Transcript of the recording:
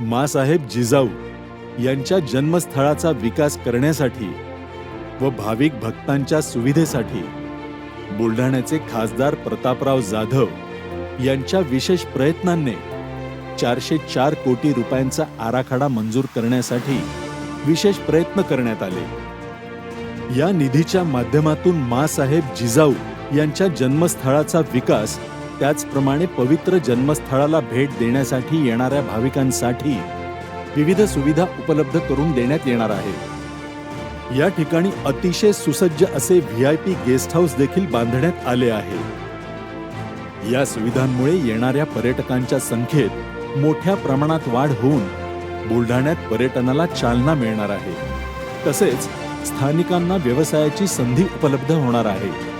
मासाहेब जिजाऊ यांच्या जन्मस्थळाचा विकास करण्यासाठी व भाविक भक्तांच्या सुविधेसाठी बुलढाण्याचे खासदार प्रतापराव जाधव यांच्या विशेष प्रयत्नांनी चारशे चार कोटी रुपयांचा आराखडा मंजूर करण्यासाठी विशेष प्रयत्न करण्यात आले. या निधीच्या माध्यमातून मासाहेब जिजाऊ यांच्या जन्मस्थळाचा विकास त्याचप्रमाणे पवित्र जन्मस्थळाला भेट देण्यासाठी येणाऱ्या भाविकांसाठी विविध सुविधा उपलब्ध करून देण्यात येणार आहे. या ठिकाणी अतिशय सुसज्ज असे V I P guest house देखील बांधण्यात आले आहे. या सुविधांमुळे येणाऱ्या पर्यटकांच्या संख्येत मोठ्या प्रमाणात वाढ होऊन बुलढाण्यात पर्यटनाला चालना मिळणार आहे. तसेच स्थानिकांना व्यवसायाची संधी उपलब्ध होणार आहे.